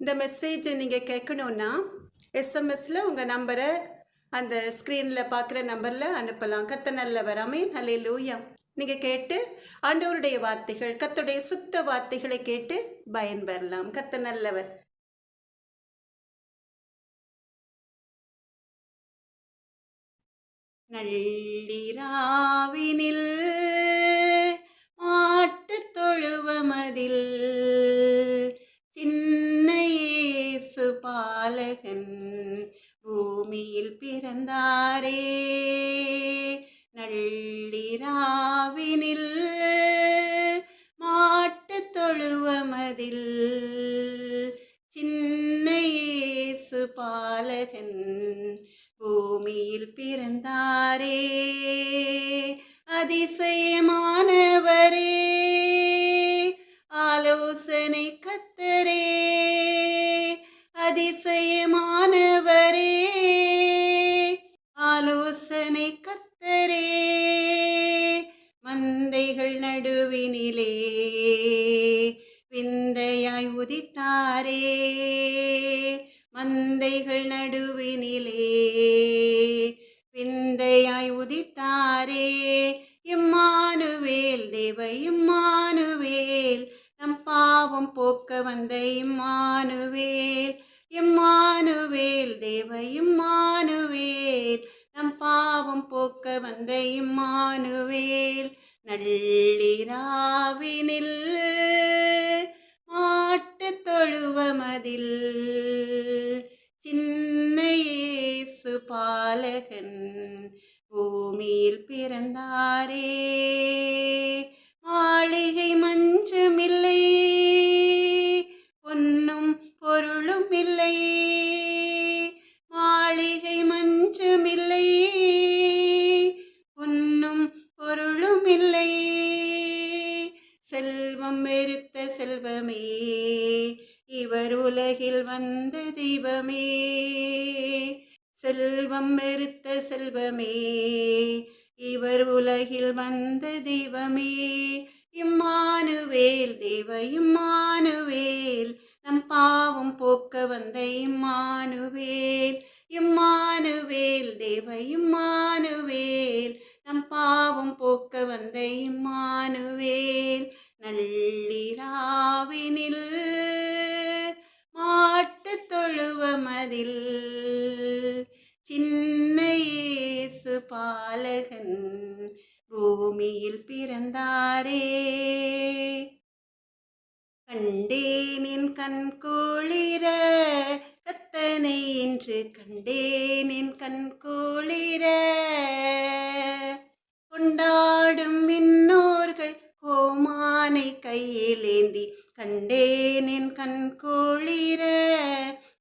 இந்த மெசேஜை நீங்கள் கேட்கணுன்னா எஸ்எம்எஸில் உங்கள் நம்பரை அந்த ஸ்க்ரீனில் பார்க்குற நம்பரில் அனுப்பலாம். கத்த நல்லவர். அமீன் ஹலே லூயா நீங்கள் கேட்டு ஆண்டவருடைய வார்த்தைகள் கத்துடைய சுத்த வார்த்தைகளை கேட்டு பயன்பெறலாம். கத்த நல்லவர். நள்ளிராவினில் மாட்டுத் தொழுவமதில் பாலகன் பூமியில் பிறந்தாரே. நள்ளிரா நடுவினிலே. உலகில் தெய்வமே. செல்வம் வெறுத்த செல்வமே. இவர் உலகில் வந்த தெய்வமே. இம்மானுவேல் தேவ இம்மானுவேல். நம் பாவம் போக்க வந்த இம்மானுவேல். இம்மானுவேல் தேவ இம்மானுவேல். நம் பாவம் போக்க வந்த இம்மானுவேல். நள்ளிராவினில் மாட்டுத் தொழுவமதில் சின்ன இயேசு பாலகன் பூமியில் பிறந்தாரே. கண்டேனின் கண் கோளிர கத்தனை என்று கண்டேனின் கண் கோளிர கொண்டாடும் விண்ணோர்கள் கோமானை கையிலேந்தி கண்டேனின் கண் குளிர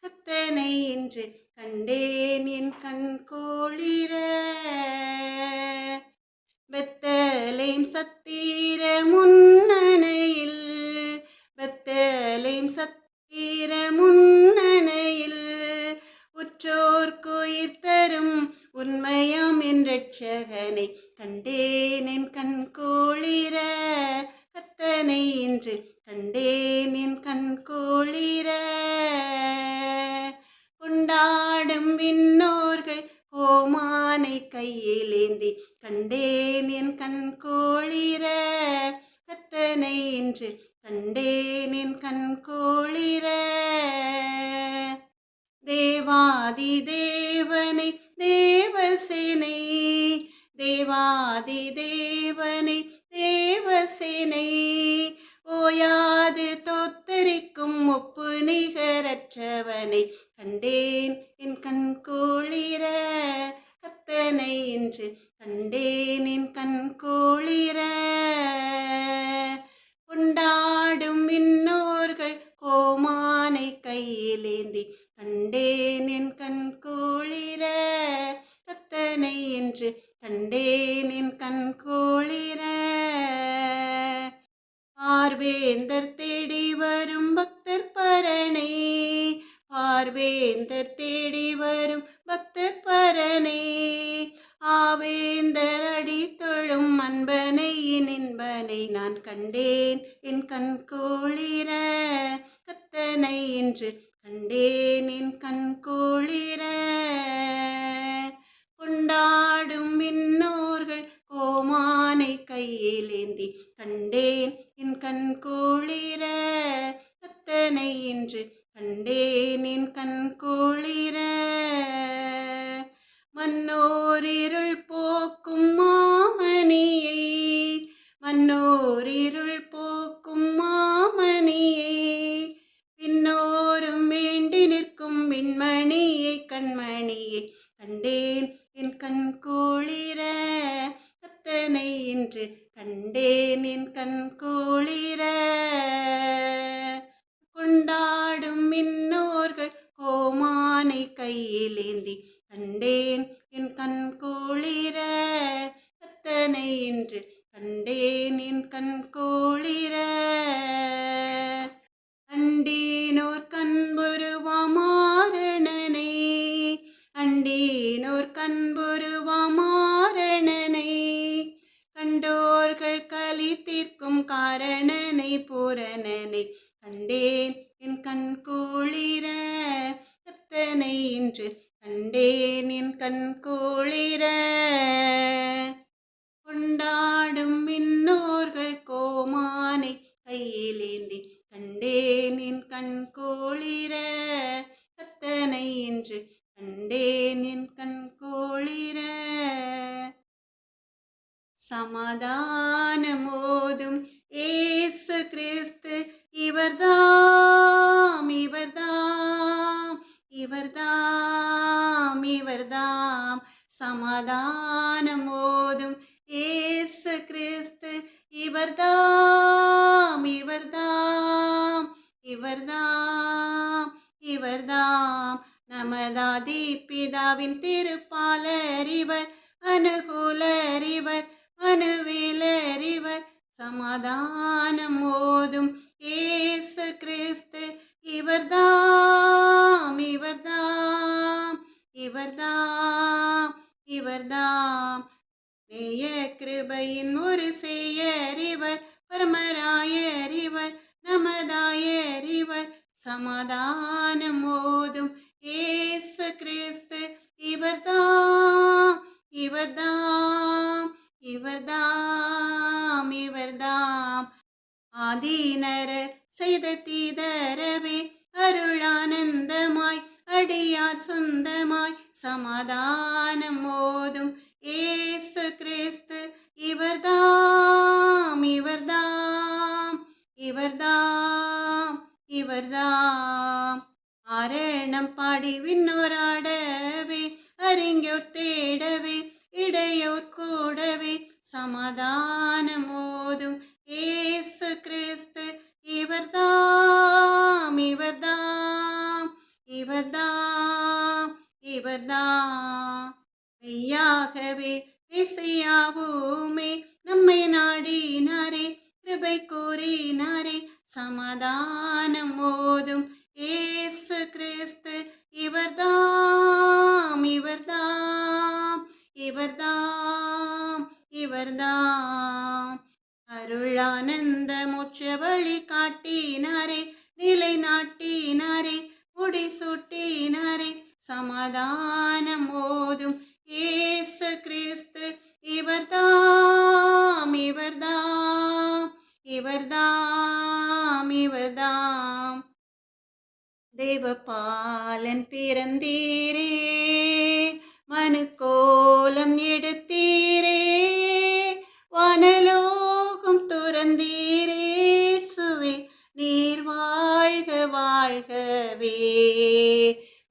கத்தனை என்று கண்டேனின் கண் குளிர கத்தனை என்று கண்டேனின் கண் கோளிர தேவாதி தேவனை தேவசேனை தேவாதி தேவனை தேவசேனை. ஓயாது தொத்தரிக்கும் ஒப்பு நிகரற்றவனை கண்டேன் என் கண் கோளிர கத்தனை என்று கண்டேன் என் கண் கோளிர கொண்டாடும் விண்ணோர்கள் கண்டேன் கண்டேன். என் கண் கோளிர கத்தனை என்று கண்டேன். என் கண் கோளிர கொண்டாடும் மின்னோர்கள் கோமானை கையிலேந்தி கண்டேன். என் கண் கோளிர கத்தனை என்று கண்டேன். என் கண் குளிர அண்டீனோர் கண்புருவமாரணனை கண்டினோர் கண்புருவமாரணனை கண்டோர்கள் கலி தீர்க்கும் காரணனை கிருபையின் ஒரு செய்யறிவர் பரமராயறிவர் நமதாயறிவர். சமாதானம் ஓதும் ஏசு கிறிஸ்து. இவர்தாம் இவர்தாம் இவர்தாம் இவர்தாம். ஆதீனர செய்த தீதரவே அருளானந்தமாய் அடியார் சொந்தமாய். சமாதானம் ஓதும் ஏசு கிறிஸ்து. இவர்தாம் இவர்தாம் இவர்தாம் இவர்தாம். ஆரணம் பாடி விண்ணோராடவே அறிஞர் தேடவே இடையோர் கூடவே சமாதானம் ஓதும் ஏசு கிறிஸ்து. இவர்தாம் இவர்தாம் இவர்தாம் இவர்தாம். மெய்யாகவே இசையாவோமே நம்மை நாடினாரே கிருபை கூறினாரே சமாதானம் பாலன் பிறந்தீரே மனு கோலம் எடுத்தீரே வனலோகம் துறந்தீரே சுவே நீர் வாழ்க வாழ்கவே.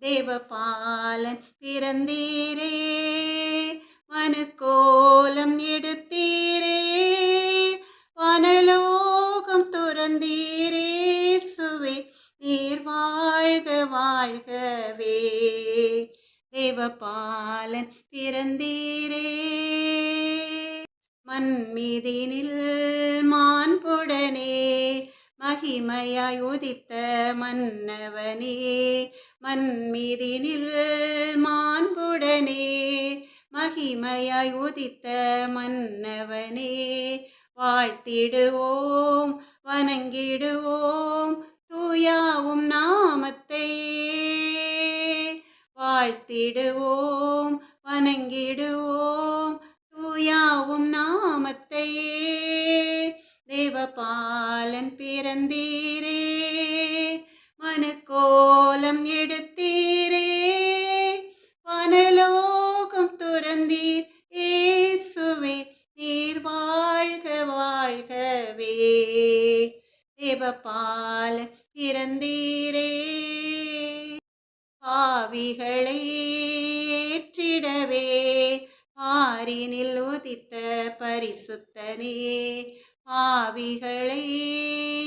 தேவபாலன் பிறந்தீரே மனு கோலம் எடுத்தீரே வனலோகம் துறந்தீரே சுவே நீர் வாழ்க வாழ்க வாழ்கவே. தேவபாலன் பிறந்தீரே மண்மீதினில் மாண்புடனே. மகிமையாய் உதித்த மன்னவனே. மண்மீதினில் மாண்புடனே. மகிமையாய் உதித்த மன்னவனே. வாழ்த்திடுவோம் வணங்கிடுவோம் பாவிகளை ஏற்றிடவே பாரினில் உதித்த பரிசுத்தனே பாவிகளை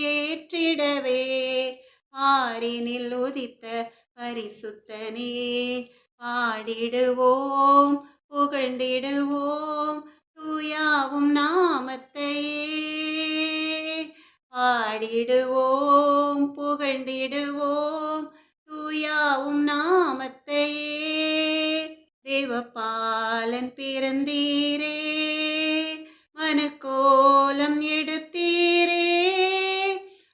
ஏற்றிடவே பாரினில் உதித்த பரிசுத்தனே. ஆடிடுவோம் புகழ்ந்திடுவோம் தூயாவும் நாமத்தையே. ஆடிடுவோம் புகழ்ந்திடுவோம் தூயாவும் நாமத்தையே தேவபாலன் பிறந்தீரே. மனுக்கோலம் எடுத்தீரே.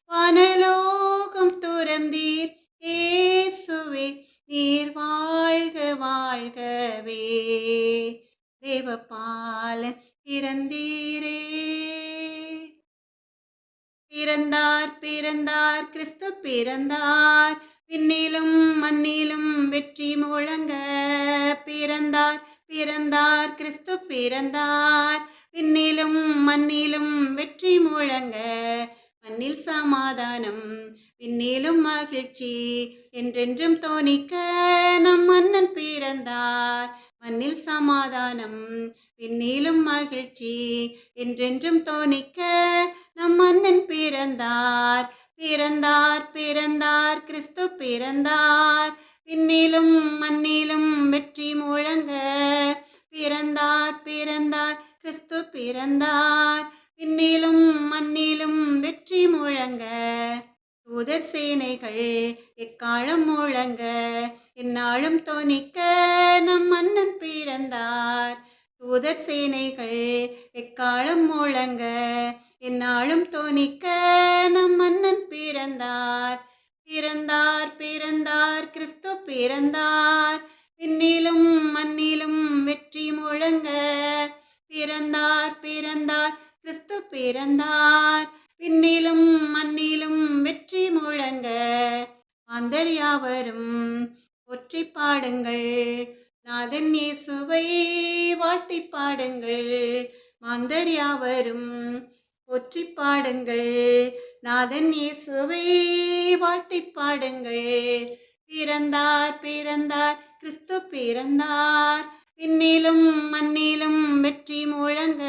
வனலோகம் துறந்தீர் ஏசுவே நீர் வாழ்க வாழ்கவே. தேவபாலன் பிறந்தீரே. பிறந்தார் பிறந்தார் கிறிஸ்து பிறந்தார். விண்ணிலும் மண்ணிலும் வெற்றி முழங்க. பிறந்தார் பிறந்தார் கிறிஸ்து பிறந்தார். விண்ணிலும் மண்ணிலும் வெற்றி முழங்க. மண்ணில் சமாதானம் விண்ணிலும் மகிழ்ச்சி. என்றென்றும் தோணிக்க நம் மன்னன் பிறந்தார். மண்ணில் சமாதானம் விண்ணிலும் மகிழ்ச்சி. என்றென்றும் தோணிக்க நம் மன்னன் பிறந்தார். பிறந்தார் பிறந்தார் கிறிஸ்து பிறந்தார். விண்ணிலும் மண்ணிலும் வெற்றி முழங்க. பிறந்தார் பிறந்தார் கிறிஸ்து பிறந்தார். விண்ணிலும் மண்ணிலும் வெற்றி முழங்க. தூதர் சேனைகள் எக்காலம் முழங்க. என்னாலும் தோணிக்க நம் மன்னன் பிறந்தார். தூதர் சேனைகள் எக்காலம் முழங்க. என்னாலும் தோணிக்க நம் மன்னன் பிறந்தார். பிறந்தார் பிறந்தார் கிறிஸ்து பிறந்தார். விண்ணிலும் மண்ணிலும் வெற்றி முழங்க. பிறந்தார் பிறந்தார் கிறிஸ்து பிறந்தார். விண்ணிலும் மண்ணிலும் வெற்றி முழங்க. மாந்தர் யாவரும் ஒற்றி பாடுங்கள். நாதன் இயேசுவை வாழ்த்தி பாடுங்கள். மாந்தர் யாவரும் ஒற்றி பாடுங்கள். நாதன் இயேசுவை வாழ்த்தி பாடுங்கள். பிறந்தார் பிறந்தார் கிறிஸ்து பிறந்தார். விண்ணிலும் மண்ணிலும் வெற்றி முழங்க.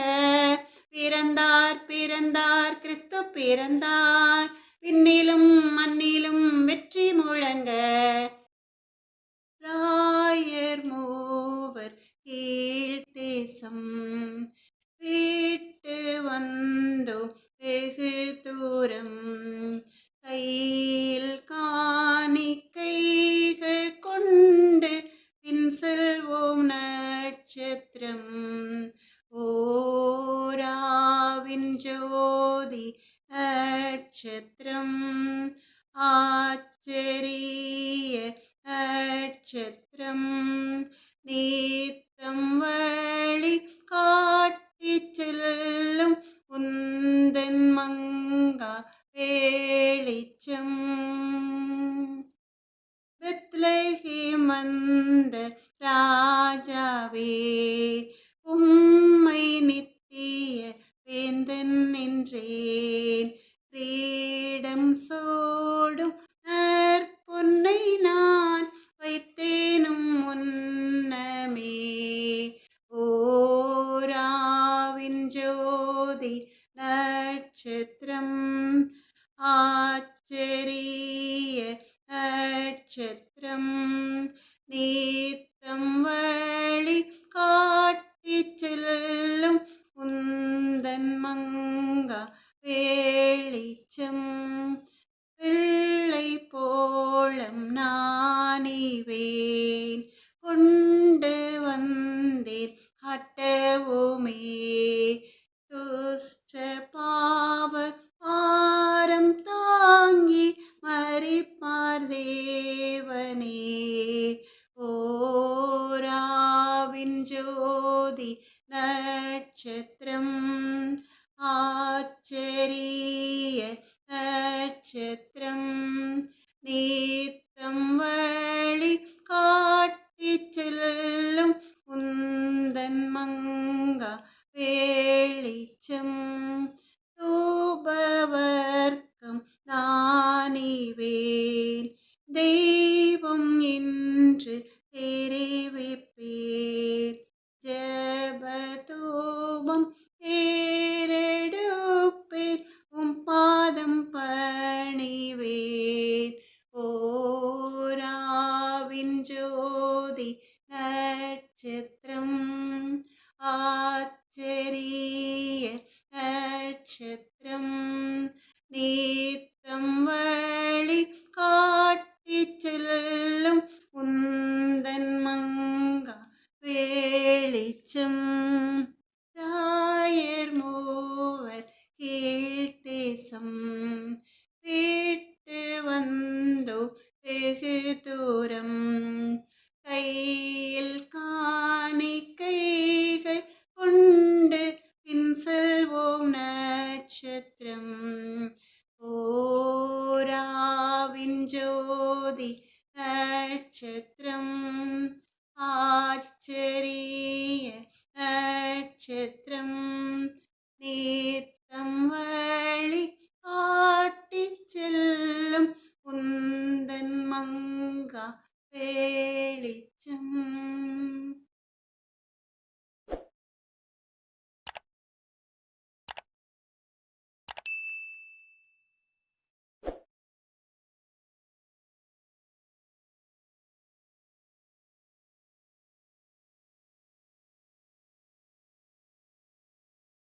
பிறந்தார் பிறந்தார் கிறிஸ்து பிறந்தார். விண்ணிலும் மண்ணிலும் வெற்றி முழங்க. நட்சத்திரம் தெய்வம் என்று தெரிவிப்பேன் şey etti.